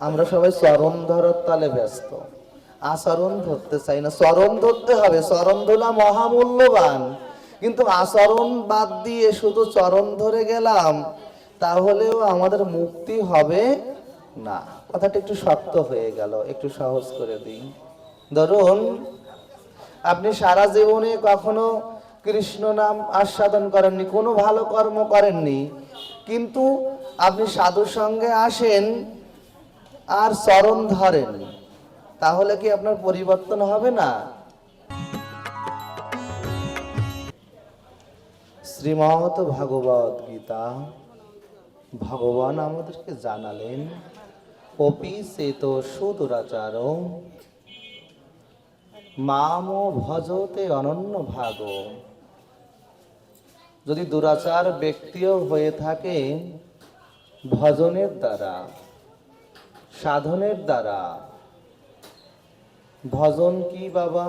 আমরা সবাই চরণ ধরার তালে ব্যস্ত। আচরণ ধরতে চাই না। চরণ ধরতে হবে। চরণ ধরা মহামূল্যবান। কিন্তু আচরণ বাদ দিয়ে শুধু চরণ ধরে গেলাম, তাহলেও আমাদের মুক্তি হবে না। কথাটা একটু শক্ত হয়ে গেল। একটু সহজ করে দিই। ধরুন, আপনি সারা জীবনে কখনো কৃষ্ণ নাম আস্বাদন করেননি, কোনো ভালো কর্ম করেননি, কিন্তু আপনি সাধুর সঙ্গে আসেন আর চরণ ধরেন। তাহলে কি আপনার পরিবর্তন হবে না? শ্রীমত ভাগবত গীতা, ভগবান আমাদেরকে জানালেন, অপি সেত সুদুরাচার, মাম ভজতে অনন্য ভাগ। যদি দুরাচার ব্যক্তিও হয়ে থাকে, ভজনের দ্বারা। সাধনের দ্বারা। ভজন কি বাবা?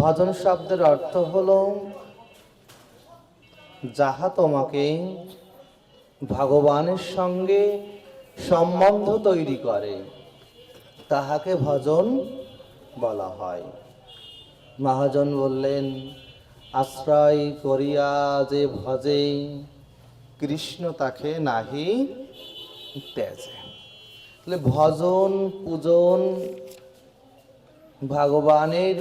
ভজন শব্দের অর্থ হলো, যাহা তোমাকে ভগবানের সঙ্গে সম্বন্ধ তৈরি করে, তাহাকে ভজন বলা হয়। মহাজন বললেন, আশ্রয় করিয়া যে ভজে কৃষ্ণ তাকে নাহি তেজে তাহলে ভজন, পূজন, ভগবানের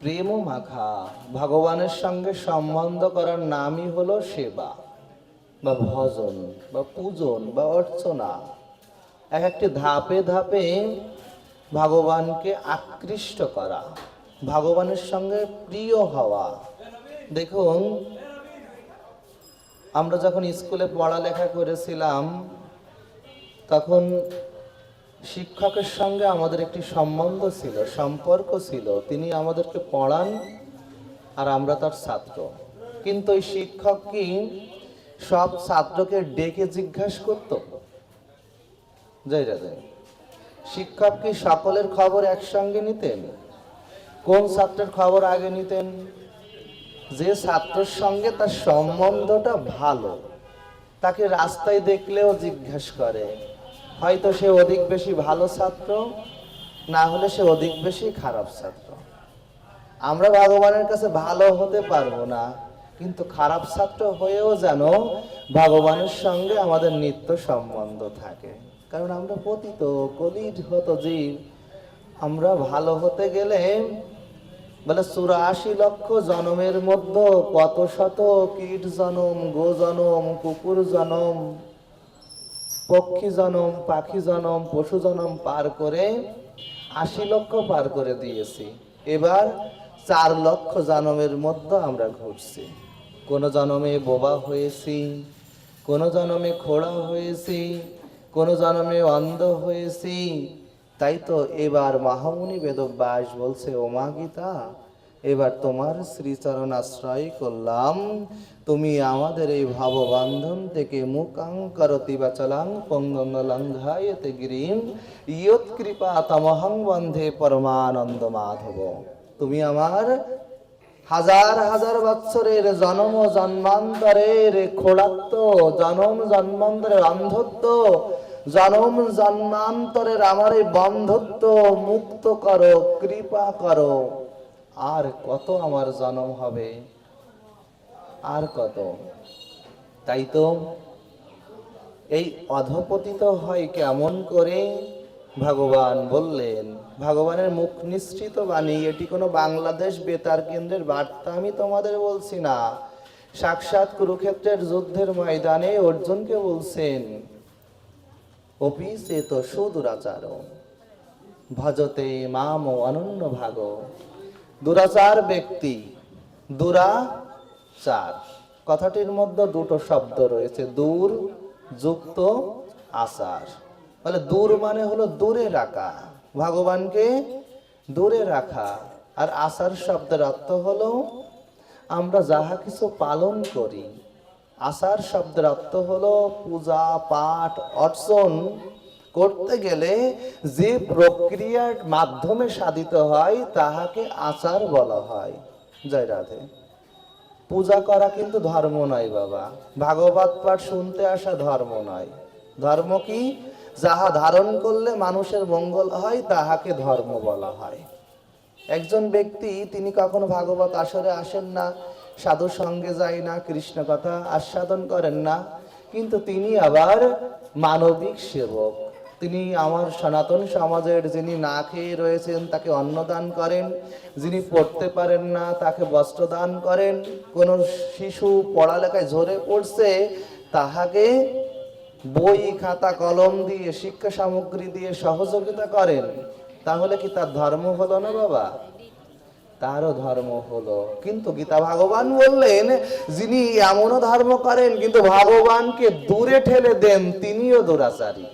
প্রেম মাখা। ভগবানের সঙ্গে সম্বন্ধ করার নামই হলো সেবা বা ভজন বা পূজন বা অর্চনা। এক একটি ধাপে ধাপে ভগবানকে আকৃষ্ট করা, ভগবানের সঙ্গে প্রিয় হওয়া। দেখুন, আমরা যখন স্কুলে পড়ালেখা করেছিলাম তখন শিক্ষকের সঙ্গে আমাদের একটি সম্বন্ধ ছিল, সম্পর্ক ছিল। তিনি আমাদেরকে পড়ান আর আমরা তার ছাত্র। কিন্তু ওই শিক্ষক কি সব ছাত্রকে ডেকে জিজ্ঞাসা করত? জয় রাধে শিক্ষক কি সকলের খবর একসঙ্গে নিতেন? কোন ছাত্রের খবর আগে নিতেন? যে ছাত্রের সঙ্গে তার সম্বন্ধটা ভালো, তাকে রাস্তায় দেখলেও জিজ্ঞাসা করে। হয়তো সে অধিক বেশি ভালো ছাত্র, না হলে সে অধিক বেশি খারাপ ছাত্র। আমরা ভগবানের কাছে ভালো হতে পারব না, কিন্তু খারাপ ছাত্র হয়েও যেন ভগবানের সঙ্গে আমাদের নিত্য সম্বন্ধ থাকে। কারণ আমরা পতিত, কলির হত জীব। আমরা ভালো হতে গেলে, বলে চুরাশি লক্ষ জনমের মধ্যে কত শত কীট জনম, গো জনম, কুকুর জনম পক্ষী জনম, পাখি জনম, পশু জনম পার করে আশি লক্ষ পার করে দিয়েছি। এবার চার লক্ষ জনমের মধ্যে আমরা ঘুরছি। কোন জনমে বোবা হয়েছি, কোন জনমে খোড়া হয়েছি, কোন জনমে অন্ধ হয়েছি। তাই তো এবার মহামুনি বেদব্যাস বলছে, ওমা গীতা এবার তোমার শ্রীচরণ আশ্রয় করলাম। তুমি আমাদের এই ভাববন্ধন থেকে মুকাঙ্করতি বাচলাং পঙ্গঙ্গ লঙ্ঘায়তে গিরিম। ইয়ৎ কৃপা তমহং বন্ধে পরমানন্দ মাধব। তুমি আমার হাজার হাজার বৎসরের জন্ম জন্মান্তরের খোড়াত্ম জনম জন্মান্তরের অন্ধত্ব, জনম জন্মান্তরের আমার এই বন্ধত্ব মুক্ত করো, কৃপা করো। আর কত আমার জন্ম হবে? আর কত? তাই তো এই অধপতিত হয় কেমন করে? ভগবান বললেন, ভগবানের মুখ নিশ্চিত বাণী, এটি কোনো বাংলাদেশ বেতার কেন্দ্রের বার্তা, আমি তোমাদের বলছি না। সাক্ষাৎ কুরুক্ষেত্রের যুদ্ধের ময়দানে অর্জুনকে বলছেন অপিসে তো সুদুরাচার, ভজতে মাম অনন্য ভাগ। দুরাচার ব্যক্তি, দুরাচার। কথাটির মধ্যে দুটো শব্দ রয়েছে, দূর, যুক্ত, আচার। বলে দূর মানে হলো দূরে রাখা। ভগবানকে দূরে রাখা। আর আচার শব্দের অর্থ হলো, আমরা যাহা কিছু পালন করি, আচার শব্দের অর্থ হলো পূজা, পাঠ, অর্চন করতে গেলে যে প্রক্রিয়ার মাধ্যমে সাধিত হয়, তাহাকে আচার বলা হয়। জয় রাধে। পূজা করা কিন্তু ধর্ম নয় বাবা। ভাগবত পাঠ শুনতে আসা ধর্ম নয়। ধর্ম কি? যাহা ধারণ করলে মানুষের মঙ্গল হয়, তাহাকে ধর্ম বলা হয়। একজন ব্যক্তি, তিনি কখনো ভাগবত আসরে আসেন না, সাধু সঙ্গে যায় না, কৃষ্ণ কথা আস্বাদন করেন না, কিন্তু তিনি আবার মানবিক সেবক। তিনি আমার সনাতন সমাজের যিনি না খেয়ে রয়েছেন, তাকে অন্নদান করেন। যিনি পড়তে পারেন না, তাকে বস্ত্র দান করেন। কোনো শিশু পড়ালেখায় ঝরে পড়ছে, তাহাকে বই, খাতা, কলম দিয়ে, শিক্ষা সামগ্রী দিয়ে সহযোগিতা করেন। তাহলে কি তার ধর্ম হলো না বাবা? তারও ধর্ম হলো। কিন্তু গীতা ভগবান বললেন, যিনি এমনও ধর্ম করেন, কিন্তু ভগবানকে দূরে ঠেলে দেন, তিনিও দুরাচারী।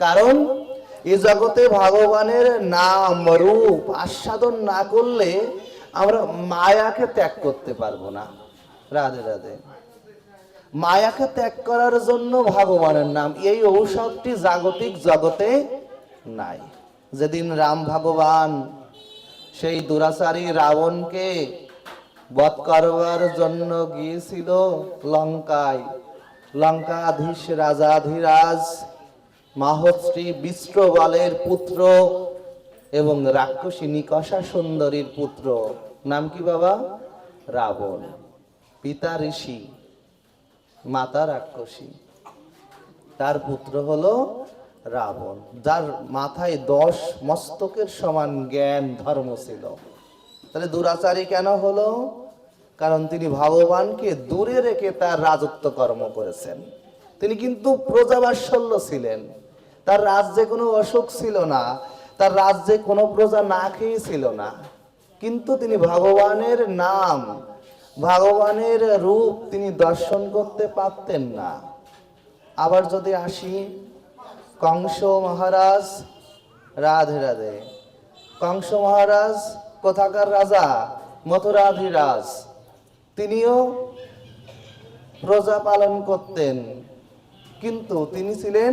কারণ এ জগতে ভগবানের নাম রূপ আস্বাদন না করলে আমরা মায়াকে ত্যাগ করতে পারব না। রাধে রাধে। মায়াকে ত্যাগ করার জন্য ভগবানের নাম। এই ঔষধটি জাগতিক জগতে নাই। যেদিন রাম ভগবান সেই দুরাচারী রাবণকে বধ করবার জন্য গিয়েছিল লঙ্কায়। লঙ্কাধীশ রাজাধিরাজ মাহশ্রী বিষ্ণ বলের পুত্র এবং রাক্ষসী নিকষা সুন্দরীর পুত্র। নাম কি বাবা? রাবণ। পিতা ঋষি, মাতা রাক্ষসী। তার পুত্র হলো রাবণ। যার মাথায় দশ মস্তকের সমান জ্ঞান ধর্ম ছিল। তাহলে দুরাচারী কেন হলো? কারণ তিনি ভগবানকে দূরে রেখে তার রাজত্ব কর্ম করেছেন। তিনি কিন্তু প্রজাবাৎসল্য ছিলেন। তার রাজ্যে কোনো অসুখ ছিল না, তার রাজ্যে কোনো প্রজা না খেয়ে ছিল না। কিন্তু তিনি ভগবানের নাম, ভগবানের রূপ তিনি দর্শন করতে পারতেন না। আবার যদি আসি, কংস মহারাজ, রাধে রাধে। কংস মহারাজ, কোথাকার রাজা? মথুরাধিরাজ তিনিও প্রজা পালন করতেন। কিন্তু তিনি ছিলেন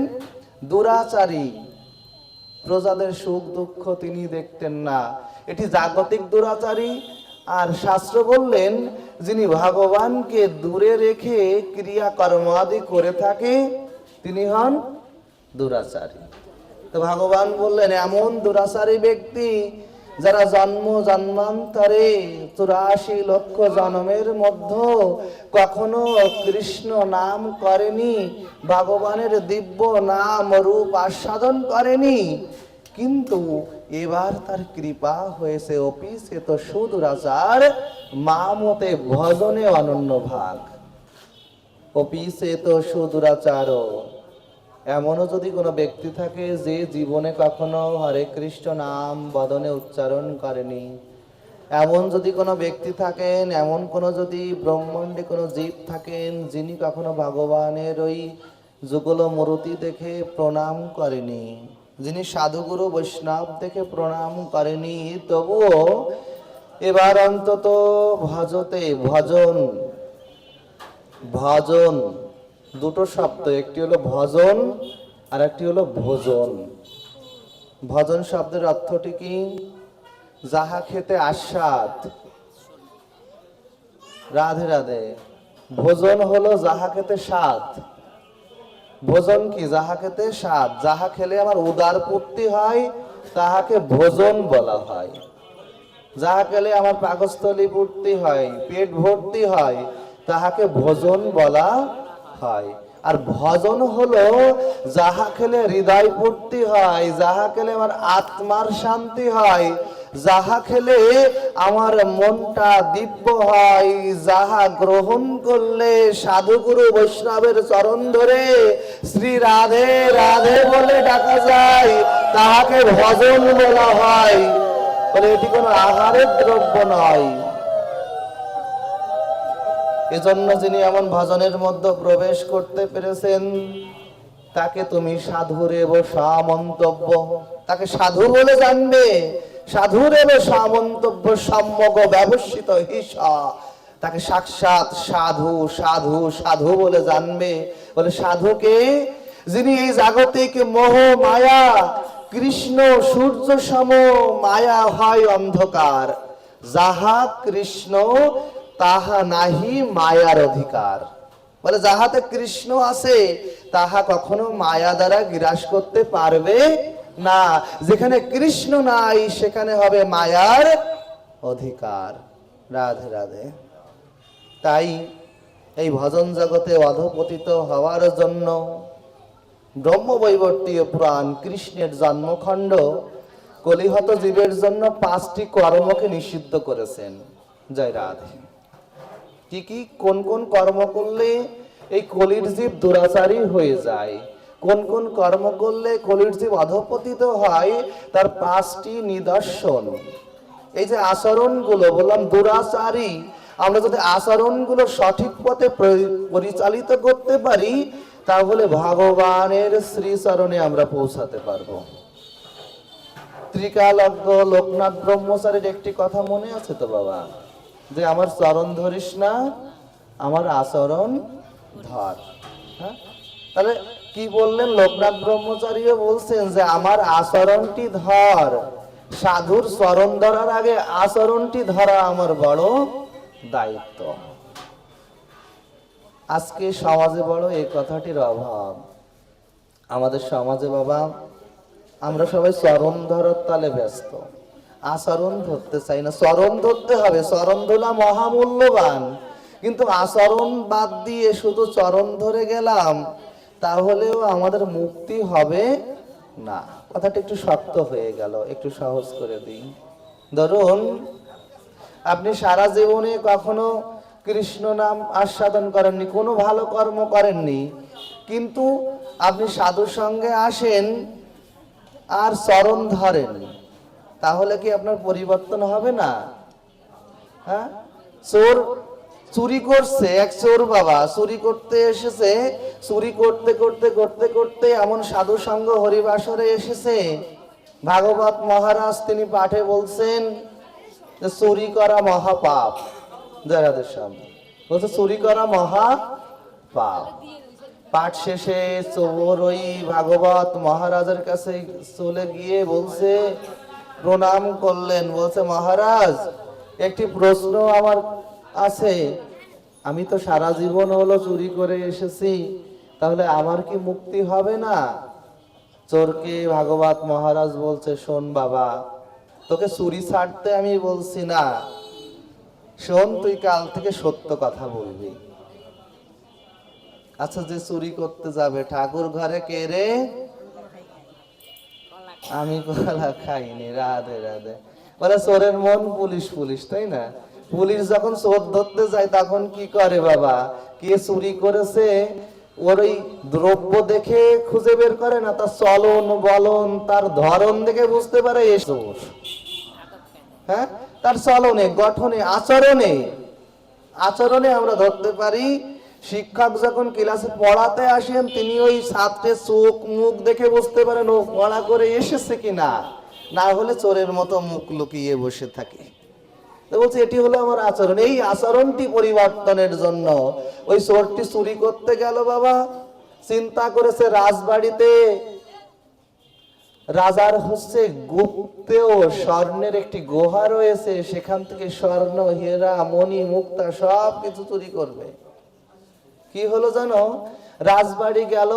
দুরাচারী। প্রজাদের সুখ দুঃখ তিনি দেখতেন না। এটি জাগতিক দুরাচারী। আর শাস্ত্র বললেন, যিনি ভগবানকে দূরে রেখে ক্রিয়া কর্মাদি করে থাকে, তিনি হন দুরাচারী। তো ভগবান বললেন, এমন দুরাচারী ব্যক্তি যারা জন্ম জন্মান্তরে চুরাশি লক্ষ জন্মের মধ্যে কখনো কৃষ্ণ নাম করেনি, ভগবানের দিব্য নাম রূপ আস্বাদন করেনি, কিন্তু এবার তার কৃপা হয়েছে অপি তো সুদুরাচার মা মতে ভজনে অনন্য ভাগ। অপি সে তো সুদুরাচার এমনও যদি কোনো ব্যক্তি থাকে যে জীবনে কখনো হরে কৃষ্ণ নাম বদনে উচ্চারণ করেনি। এমন যদি কোনো ব্যক্তি থাকেন, এমন কোনো যদি ব্রহ্মাণ্ডে কোনো জীব থাকেন, যিনি কখনো ভগবানের ওই যুগল মূর্তি দেখে প্রণাম করেনি, যিনি সাধুগুরু বৈষ্ণব দেখে প্রণাম করেনি, তবুও এবার অন্তত ভজতে ভজন ভজন দুটো শব্দ, একটি হলো ভজন আর একটি হলো ভোজন। ভজন শব্দের অর্থটি কি? যাহা খেতে আস্বাদ। রাধে রাধে। ভোজন হলো যাহা খেতে স্বাদ। ভোজন কি? যাহা খেতে স্বাদ। যাহা খেলে আমার উদার পূর্তি হয়, তাহাকে ভোজন বলা হয়। যাহা খেলে আমার পাকস্থলী পূর্তি হয়, পেট ভর্তি হয়, তাহাকে ভোজন বলা হয়। আর ভজন হলো, যাহা খেলে হৃদয় পূর্তি হয়, যাহা খেলে আমার আত্মার শান্তি হয়, যাহা খেলে আমার মনটা দিব্য হয়, যাহা গ্রহণ করলে সাধুগুরু বৈষ্ণবের চরণ ধরে শ্রী রাধে রাধে বলে ডাকা যায়, তাহাকে ভজন বলা হয়। বলে, এটি কোনো আহারের দ্রব্য নয়। এজন্য যিনি এমন ভজনের মধ্যে প্রবেশ করতে পেরেছেন, তাকে তুমি সাধুর এব সামন্তব্য তাকে সাধু বলে জানবে। সাধুর এব সামন্তব্য সম্যক ব্যবস্থিত হিসা। তাকে সাক্ষাৎ সাধু সাধু সাধু বলে জানবে। বলে, সাধুকে যিনি এই জাগতিক মোহ মায়া, কৃষ্ণ সূর্য সম মায়া হয় অন্ধকার। যাহা কৃষ্ণ তাহা নাহি মায়ার অধিকার। বলে, যাহাতে কৃষ্ণ আছে তাহা কখনো মায়া দ্বারা গ্রাস করতে পারবে না। যেখানে কৃষ্ণ নাই, সেখানে হবে মায়ার অধিকার। রাধে রাধে। তাই এই ভজন জগতে অধপতিত হওয়ার জন্য ব্রহ্মবৈবর্তীয় পুরাণ, কৃষ্ণের জন্মখণ্ড, কলিহত জীবের জন্য পাঁচটি কর্মকে নিষিদ্ধ করেছেন। জয় রাধে। কি কি? কোন কোন কর্ম করলে এই কলির জীব দুরাচারী হয়ে যায়? কোন কোন কর্ম করলে কলির জীব অধপতিত হয়? তার পাঁচটি নিদর্শন। এই যে আচরণগুলো, বললাম দুরাচারী। আমরা যদি আচরণগুলো সঠিক পথে পরিচালিত করতে পারি, তাহলে ভগবানের শ্রীচরণে আমরা পৌঁছাতে পারব। ত্রিকালজ্ঞ লোকনাথ ব্রহ্মচারীর একটি কথা মনে আছে তো বাবা? যে আমার চরণ ধরিস না, আমার আচরণ ধর। হ্যাঁ? তাহলে কি বললেন? লোকনাথ ব্রহ্মচারীও বলছেন যে আমার আচরণটি ধর। সাধুর চরণ ধরার আগে আচরণটি ধরা আমার বড় দায়িত্ব। আজকে সমাজে বড় এই কথাটির অভাব। আমাদের সমাজে বাবা, আমরা সবাই চরণ ধরার তালে ব্যস্ত। আচরণ ধরতে চাই না। চরণ ধরতে হবে। চরণ ধরা মহামূল্যবান। কিন্তু আচরণ বাদ দিয়ে শুধু চরণ ধরে গেলাম, তাহলেও আমাদের মুক্তি হবে না। কথাটা একটু শক্ত হয়ে গেল। একটু সহজ করে দিই। ধরুন, আপনি সারা জীবনে কখনো কৃষ্ণ নাম আস্বাদন করেননি, কোনো ভালো কর্ম করেননি, কিন্তু আপনি সাধুর সঙ্গে আসেন আর চরণ ধরেন। তাহলে কি আপনার পরিবর্তন হবে না? হ্যাঁ? চোর চুরি করছে, এক চোর বাবা, চুরি করতে এসেছে, চুরি করতে করতে করতে করতে এমন সাধু সঙ্গ হরিবাসরে এসেছে। ভাগবত মহারাজ তিনি পাঠে বলছেন যে, চুরি করা মহাপাপ। জয়রাধের সামনে বলছে, চুরি করা মহা পাপ পাঠ শেষে চোর ওই ভাগবত মহারাজের কাছে চলে গিয়ে বলছে প্রণাম করলেন, বলছে, মহারাজ, একটি প্রশ্ন আমার আছে। আমি তো সারা জীবন হলো চুরি করে এসেছি, তাহলে আমার কি মুক্তি হবে না? চোরকে ভাগবত মহারাজ বলছে, শোন বাবা, তোকে চুরি ছাড়তে আমি বলছি না। শোন, তুই কাল থেকে সত্য কথা বলবি। আচ্ছা যে চুরি করতে যাবে, ঠাকুর ঘরে কে রে? আমি কলা খাইনি, রাধে রাধে। বলে, চোরের মন পুলিশ পুলিশ, তাই না? পুলিশ যখন চোর ধরতে যায়, তখন কি করে বাবা? কে চুরি করেছে? ওর ওই দ্রব্য দেখে খুঁজে বের করে না? তার চলন, বলন, তার ধরন দেখে বুঝতে পারে এ চোর। হ্যাঁ? তার চলনে, গঠনে, আচরণে আচরণে আমরা ধরতে পারি শিক্ষক যখন ক্লাসে পড়াতে আসেন, তিনি ওই ছাত্রের চোখ, মুখ দেখে বুঝতে পারেন, ও পড়া করে এসেছে কিনা? না হলে চোরের মতো মুখ লুকিয়ে বসে থাকে। বলছে, এটি হলো আমার আচরণ। এই আচরণটি পরিবর্তনের জন্য ওই চোরটি চুরি করতে গেল বাবা। চিন্তা করেছে, রাজবাড়িতে রাজার হচ্ছে গুপ্তেও স্বর্ণের একটি গুহা রয়েছে। সেখান থেকে স্বর্ণ, হীরা, মণি, মুক্তা সব কিছু চুরি করবে। কি হলো জানো? রাজবাড়ি গেল।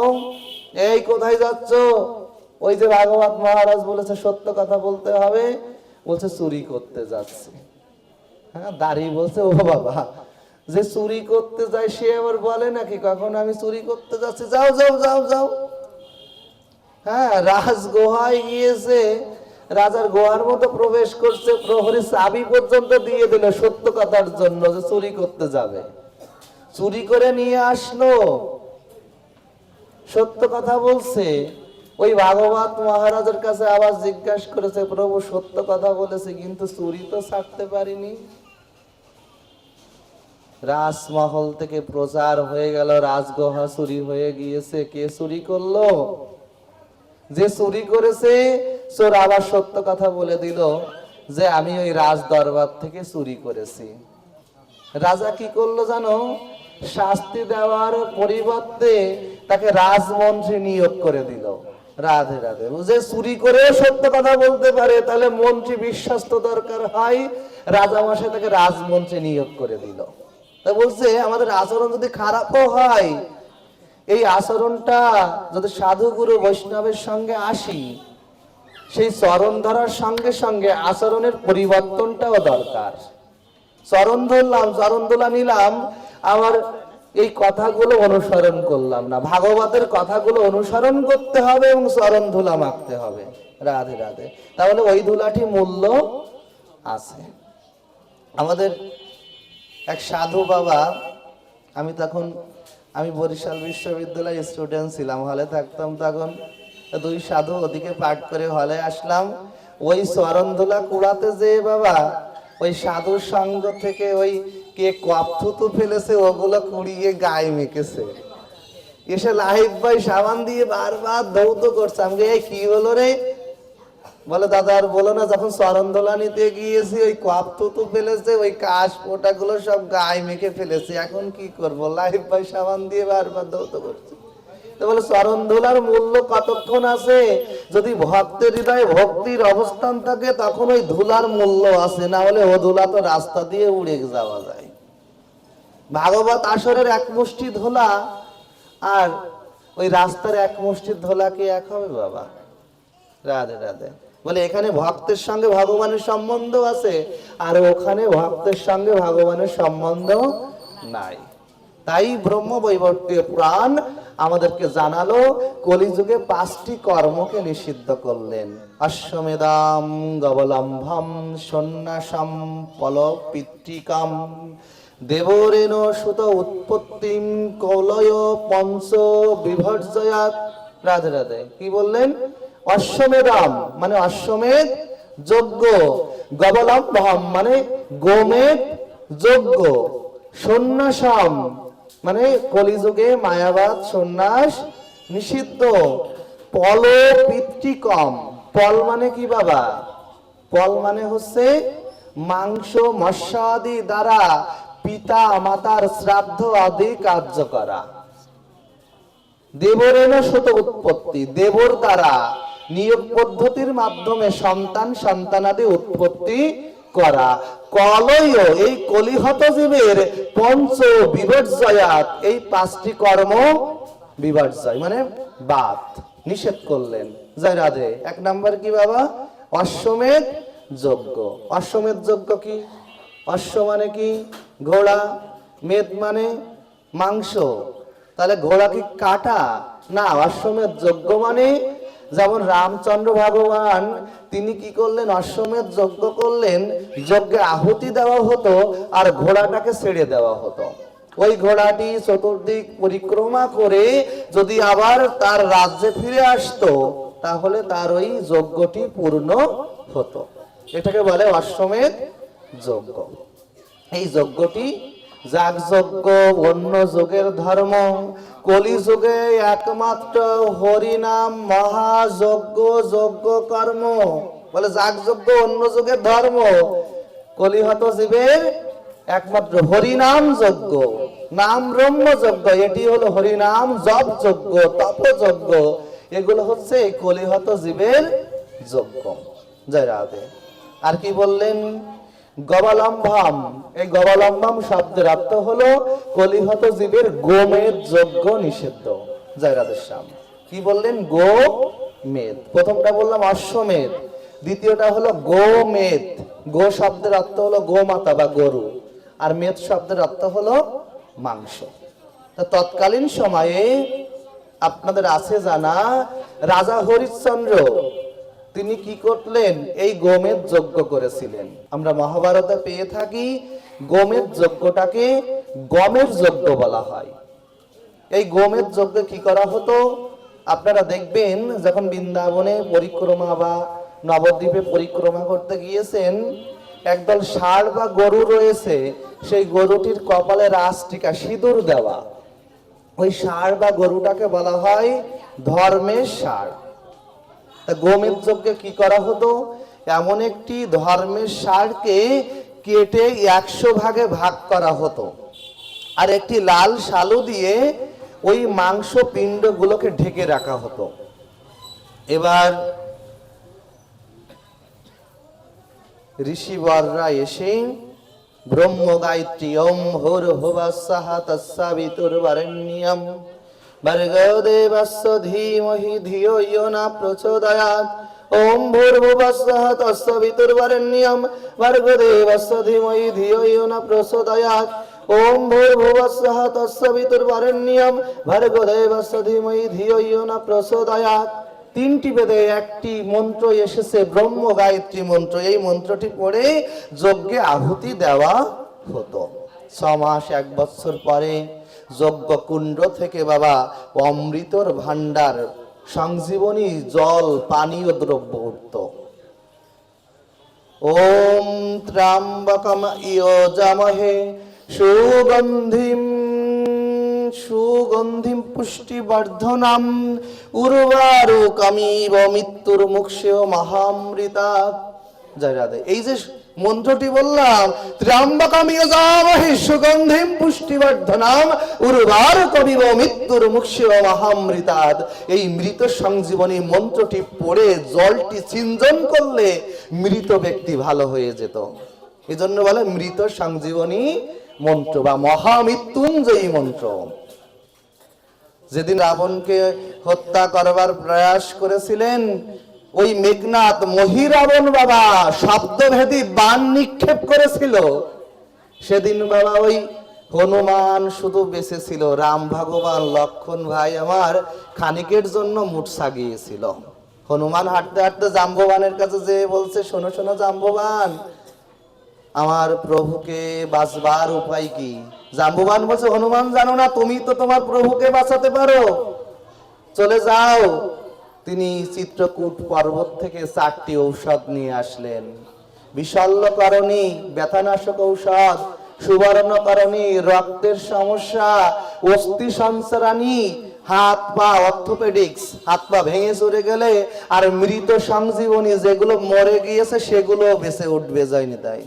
এই কোথায় যাচ্ছ? ওই যে ভাগবত মহারাজ বলেছে, সত্য কথা বলতে হবে। বলছে, চুরি করতে যাচ্ছে। হ্যাঁ দাঁড়িয়ে বলছে, ও বাবা, যে চুরি করতে যায়, সে আবার বলে নাকি, কখন আমি চুরি করতে যাচ্ছি? যাও যাও যাও যাও। হ্যাঁ রাজ গোহায় গিয়েছে। রাজার গোহার মতো প্রবেশ করছে, প্রহরী চাবি পর্যন্ত দিয়ে দিল সত্য কথার জন্য যে চুরি করতে যাবে। চুরি করে নিয়ে আসলো। সত্য কথা বলছে, ওই ভাগবত মহারাজের কাছে আবার জিজ্ঞাসা করেছে, প্রভু, সত্য কথা বলেছে, কিন্তু চুরি তো ছাড়তে পারিনি। রাজমহল থেকে প্রচার হয়ে গেল, রাজগুহা চুরি হয়ে গিয়েছে। কে চুরি করল? যে চুরি করেছে চোর আবার সত্য কথা বলে দিল যে, আমি ওই রাজ দরবার থেকে চুরি করেছি। রাজা কি করল জানো? শাস্তি দেওয়ার পরিবর্তে তাকে রাজমন্ত্রী নিয়োগ করে দিল। রাধে রাধে। যে চুরি করে সত্য কথা বলতে পারে, তাহলে মন্ত্রী বিশ্বস্ত দরকার হয়। রাজা মশাই তাকে রাজমন্ত্রী নিয়োগ করে দিল। তা বলছে, আমাদের আচরণ যদি খারাপও হয়, এই আচরণটা যদি সাধুগুরু বৈষ্ণবের সঙ্গে আসি, সেই চরণ ধরার সঙ্গে সঙ্গে আচরণের পরিবর্তনটাও দরকার। চরণ ধরলাম, চরণ দোলা নিলাম আমার এই কথাগুলো অনুসরণ করলাম না। ভাগবতের কথাগুলো অনুসরণ করতে হবে এবং চরণ ধুলা মাখতে হবে। রাধে রাধে। তাহলে ওই ধুলাটি মূল্য আছে। আমাদের এক সাধু বাবা, আমি তখন, আমি বরিশাল বিশ্ববিদ্যালয়ের স্টুডেন্ট ছিলাম, হলে থাকতাম তখন। দুই সাধু ওদিকে পাঠ করে হলে আসলাম। ওই স্মরণধুলা কুড়াতে যে বাবা, ওই সাধুর সঙ্গ থেকে ওই কে কপ থুতু ফেলেছে, ওগুলো কুড়িয়ে গায়ে মেখেছে। এসে লাহিব ভাই সাবান দিয়ে বারবার দৌত করছে। আমি এই কি হলো রে? বলে, দাদা, আর বলো না, যখন চরণদোলা নিতে গিয়েছি, ওই কপ থুতু ফেলেছে, ওই কাশ পোটা গুলো সব গায়ে মেখে ফেলেছে, এখন কি করব? লাইফ ভাই সাবান দিয়ে বারবার দৌত করছে। বলে চরণ ধুলার মূল্য কতক্ষণ আছে? যদি ভক্তের হৃদয়ে ভক্তির অবস্থান থাকে, তখন ওই ধুলার মূল্য আছে, না হলে ও ধুলা তো রাস্তা দিয়ে উড়ে যাওয়া যায়। ভাগবত আসরের এক মুষ্টি ধোলা আর ওই রাস্তার এক মুষ্টি ধোলা কি এক হবে বাবা? রাধে রাধে। বলে এখানে ভক্তের সঙ্গে ভগবানের সম্বন্ধ আছে, আর ওখানে ভক্তের সঙ্গে ভগবানের সম্বন্ধ নাই। তাই ব্রহ্ম বৈবর্তীয় পুরাণ আমাদেরকে জানালো, কলিযুগে পাঁচটি কর্মকে নিষিদ্ধ করলেন। অশ্বমেধাম, গবলম্ভম, সন্ন্যাসম পল পিতৃকাম দেবরেণ সুত উৎপত্তিম কৌলয় পঞ্চ বিভর্জয়াত রাধে রাধে, কি বললেন? অশ্বমেধাম মানে অশ্বমেধ যজ্ঞ। গবলম্ভম মানে গোমেধ যজ্ঞ। সন্ন্যাসম মানে কলিযুগে মায়াবাদ সন্ন্যাস নিষিদ্ধ। পল পিতৃকম, পল মানে কি বাবা? পল মানে হচ্ছে মাংস আদি দ্বারা পিতা মাতার শ্রাদ্ধ আদি কার্য করা। দেবরেণ শত উৎপত্তি। দেবর দ্বারা নিয়োগ পদ্ধতির মাধ্যমে সন্তান সন্তানাদি উৎপত্তি করা। কলয়, এই কলিহত জীবের পঞ্চ বিপর্যয়াত এই পাঁচটি কর্ম বিপর্যয় মানে বাদ নিষেধ করলেন। জয় রাধে। এক নাম্বার কি বাবা? অশ্বমেধ যজ্ঞ। অশ্বমেধ যজ্ঞ কি? অশ্ব মানে কি? ঘোড়া। মেদ মানে মাংস। তাহলে ঘোড়া কি কাটা? না, অশ্বমেধ যজ্ঞ মানে যেমন রামচন্দ্র ভগবান, তিনি কি করলেন? অশ্বমেধ যজ্ঞ করলেন যজ্ঞে আহুতি দেওয়া হতো আর ঘোড়াটাকে ছেড়ে দেওয়া হতো। ওই ঘোড়াটি চতুর্দিক পরিক্রমা করে যদি আবার তার রাজ্যে ফিরে আসতো, তাহলে তার ওই যজ্ঞটি পূর্ণ হতো। এটাকে বলে অশ্বমেধ যজ্ঞ এই যজ্ঞটি যাগযজ্ঞ, অন্য যুগের ধর্ম, কলিযুগে একমাত্র হরিনাম, মহাযজ্ঞ, যজ্ঞ কর্ম। বলে যাগযজ্ঞ, অন্য যুগের ধর্ম। কলিহত জীবের একমাত্র হরিনাম যজ্ঞ, নাম ব্রহ্ম যজ্ঞ। এটি হলো হরিনাম, জপ যজ্ঞ, তপ যজ্ঞ। এগুলো হচ্ছে কলিহত জীবের যজ্ঞ। জয় রাধে। আর কি বললেন? গবালম্ভম এই গবালম্ভম শব্দের অর্থ হলো কলিহত জীবের গোমেদ যজ্ঞ নিষিদ্ধ। জয় রাধেশ্যাম কি বললেন? গো মেদ প্রথমটা বললাম অশ্বমেধ দ্বিতীয়টা হলো গোমেদ। গো শব্দের অর্থ হলো গোমাতা বা গরু। আর মেদ শব্দের অর্থ হলো মাংস। তা তৎকালীন সময়ে আপনাদের আছে জানা রাজা হরিশ্চন্দ্র। তিনি কি করলেন? এই গোমেদ যজ্ঞ করেছিলেন। আমরা মহাভারতে পেয়ে থাকি গোমেদ যজ্ঞটাকে গমের যজ্ঞ বলা হয়। এই গোমেদ যজ্ঞ কি করা হতো? আপনারা দেখবেন, যখন বৃন্দাবনে পরিক্রমা বা নবদ্বীপে পরিক্রমা করতে গিয়েছেন, একদল ষাঁড় বা গরু রয়েছে, সেই গরুটির কপালে রাষ্ট্রিকা সিঁদুর দেওয়া। ওই ষাঁড় বা গরুটাকে বলা হয় ধর্মের ষাঁড়। তা গোমেদ যজ্ঞে কি করা হতো? এমন একটি ধর্মের সারকে কেটে একশো ভাগে ভাগ করা হতো। আর একটি লাল শালু দিয়ে ওই মাংস পিণ্ডগুলোকে ঢেকে রাখা হতো। এবার ঋষিবররা এসে ব্রহ্ম গায়ত্রী ওম হুর হুবস্সাহ ভর্গদেবস্য ধীমহি ধিয়ো ইয়ো ন প্রচোদয়াৎ ওম ভূর্ভুবস্সহ তস্য বিতুর্বরেণ্যম ভর্গদেবস্য ধীমহি ধিয়ো ইয়ো ন প্রচোদয়াৎ ওম ভূর্ভুবস্সহ তস্য বিতুর্বরেণ্যম ভর্গদেবস্য ধীমহি ধিয়ো ইয়ো ন প্রচোদয়াৎ তিনটি বেদে একটি মন্ত্র এসেছে, ব্রহ্ম গায়ত্রী মন্ত্র। এই মন্ত্রটি পড়ে যজ্ঞে আহুতি দেওয়া হতো। ছ মাস এক বছর পরে যজ্ঞ কুণ্ড থেকে বাবা অমৃতর ভাণ্ডার, সংজীবনী জল, পানীয় দ্রব্য উঠত। ওম ত্রাম্বকম ইয়োজামহে সুগন্ধিম সুগন্ধিম পুষ্টি পুষ্টিবর্ধনাম, উর্বারুকমিব মৃত্যুর মুক্ষেয় মহামৃতা। জয় রাধে। এই যে মন্ত্রটি বললাম ত্র্যম্বকমিয় যামহে সুগন্ধিম পুষ্টিবর্ধনাম, উর্বার কবিব মৃত্যুর মুক্ষেয় মহামৃতাদ। এই মৃত সংজীবনী মন্ত্রটি পড়ে জলটি চিঞ্জন করলে মৃত ব্যক্তি ভালো হয়ে যেত। এই জন্য বলে মৃত সংজীবনী মন্ত্র বা মহামৃত্যুঞ্জয়ী মন্ত্র। যেদিন রাবণকে হত্যা করবার প্রয়াস করেছিলেন ওই মেঘনাথ মহিরাবণ বাবা শব্দভেদী বান নিক্ষেপ করেছিল। সেদিন বাবা ওই হনুমান শুধু বেঁচে ছিল রাম ভগবান, লক্ষণ ভাই আমার খানিকের জন্য মুঠ সাগিয়েছিল। হনুমান হাঁটতে হাঁটতে জাম্ববানের কাছে যে বলছে, শোনো শোনো জাম্ববান আমার প্রভুকে বাঁচবার উপায় কি? জাম্বুবান বলছে, হনুমান জানো না, তুমি তো তোমার প্রভুকে বাঁচাতে পারো। চলে যাও তিনি চিত্রকূট পর্বত থেকে চারটি ঔষধ নিয়ে আসলেন। বিশল্যকরণী ব্যথানাশক ঔষধ, সুবর্ণকরণী, রক্তের সমস্যা, অস্থি সঞ্চারানী হাত পা অর্থোপেডিক্স, হাত পা ভেঙে চড়ে গেলে আর মৃত সংজীবনী যেগুলো মরে গিয়েছে সেগুলো বেঁচে উঠবে যায়নি তাই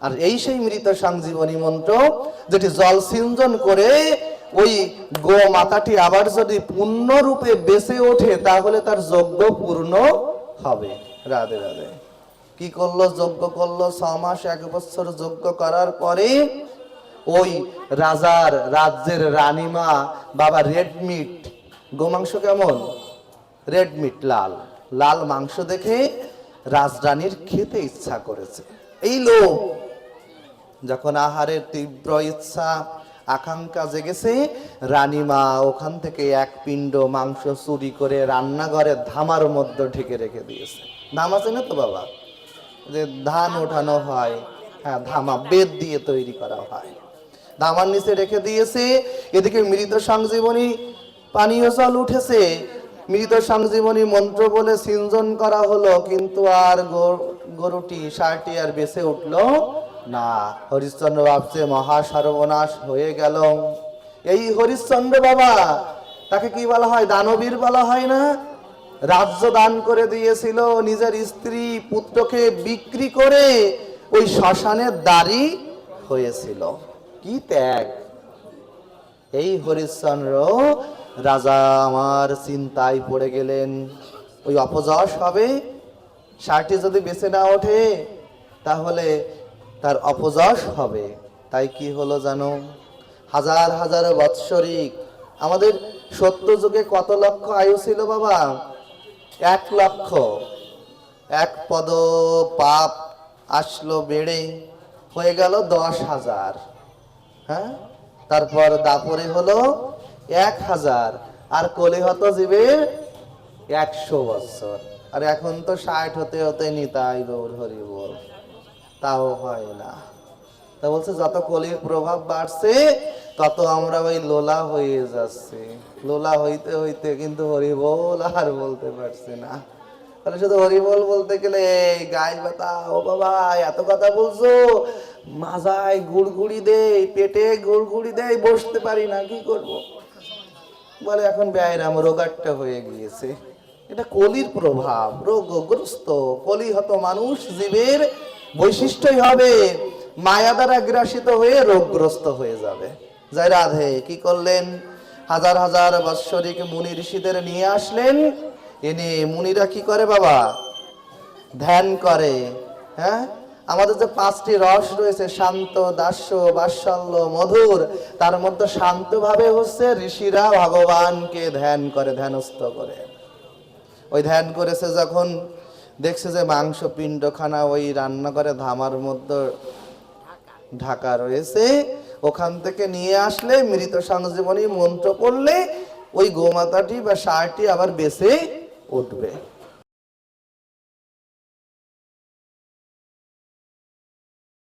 আর এই সেই মৃত সংজীবনী মন্ত্র যেটি জল সিঞ্জন করে ওই গো মাতাটি আবার যদি পূর্ণরূপে বেঁচে ওঠে, তাহলে তার যজ্ঞ পূর্ণ হবে। রাধে রাধে। কি করল? যজ্ঞ করল। ছ মাস, এক বছর যজ্ঞ করার পরে ওই রাজার রাজ্যের রানীমা, বাবা রেড মিট। গোমাংস কেমন? রেড মিট, লাল। লাল মাংস দেখে রাজরানীর খেতে ইচ্ছা করেছে। এই লোক যখন আহারের তীব্র ইচ্ছা আকাঙ্ক্ষা জেগেছে। রানীমা ওখান থেকে এক পিণ্ড মাংস চুরি করে রান্নাঘরের ধামার মধ্যে ঢেকে রেখে দিয়েছে। ধাম আছে না তো বাবা? যে ধান ওঠানো হয় হ্যাঁ ধামা বেদ দিয়ে তৈরি করা হয়। ধামার নিচে রেখে দিয়েছে। এদিকে মৃত সংজীবনী পানীয় জল উঠেছে। মৃত সংজীবনী মন্ত্র বলে সিঞ্জন করা হলো কিন্তু আর গরুটি সারটি আর বেঁচে উঠল না, হরিশ্চন্দ্র ভাবছে মহা সর্বনাশ হয়ে গেল। এই হরিশ্চন্দ্র বাবা, তাকে কি বলা হয়, দানবীর বলা হয় না? রাজ্য দান করে দিয়েছিল নিজের স্ত্রী পুত্রকে বিক্রি করে ওই শ্মশানের দাড়ি হয়েছিল। কি ত্যাগ। এই হরিশ্চন্দ্র রাজা আমার চিন্তায় পড়ে গেলেন। ওই অপযশ হবে? ষাটটি যদি বেছে না ওঠে, তাহলে তার অপযশ হবে। তাই কি হলো জানো? হাজার হাজার বৎসরিক আমাদের সত্য যুগে কত লক্ষ আয়ু ছিল বাবা? এক লক্ষ। এক পদ পাপ আসলো বেড়ে, হয়ে গেল দশ হাজার। হ্যাঁ? তারপর দাপরে হলো এক হাজার। আর কলিহত জীবের একশো বছর আর এখন তো ষাট হতে হতে নিতাই গৌর হরি বল। তাও হয় না। তা বলছে, যত কলির প্রভাব বাড়ছে, তত আমরা ওই লোলা হয়ে যাচ্ছে। লোলা হইতে হইতে কিন্তু হরি বল আর বলতে পারছি না। তাহলে শুধু হরিবল বলতে গেলে গায়ে ব্যথা ও বাবা, এত কথা বলছো? মাজায় গুড়গুড়ি দেই, পেটে গুড়গুড়ি দেই, বসতে পারি না, কি করব? বলে, এখন ব্যায়াম রোগাট্টা হয়ে গিয়েছে। এটা কলির প্রভাব, রোগগ্রস্ত। কলিহত মানুষ, জীবের বৈশিষ্ট্যই হবে, মায়া দ্বারা গ্রাসিত হয়ে রোগগ্রস্ত হয়ে যাবে। জয় রাধে, কি করলেন? হাজার হাজার বাৎসরিক মুনি ঋষিদের নিয়ে আসলেন। এনে মুনিরা কি করে বাবা? ধ্যান করে হ্যাঁ? আমাদের যে পাঁচটি রস রয়েছে, শান্ত, দাস্য, বাৎসল্য, মধুর, তার মধ্যে শান্তভাবে হচ্ছে ঋষিরা ভগবানকে ধ্যান করে, ধ্যানস্থ করে। ওই ধ্যান করেছে যখন দেখছে যে মাংস পিণ্ডখানা ওই রান্নাঘরে ধামার মধ্যে ঢাকা রয়েছে। ওখান থেকে নিয়ে আসলে মৃত সংজীবনী মন্ত্র করলে ওই গোমাতাটি বা সারটি আবার বেঁচে উঠবে।